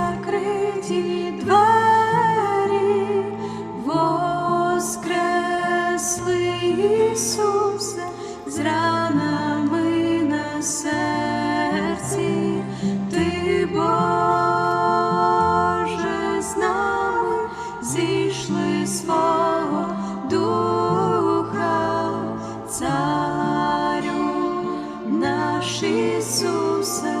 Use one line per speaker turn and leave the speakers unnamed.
закриті двері, воскресли Ісусе, з на серці, ти Боже зійшли свого духа, царю наш Ісусе.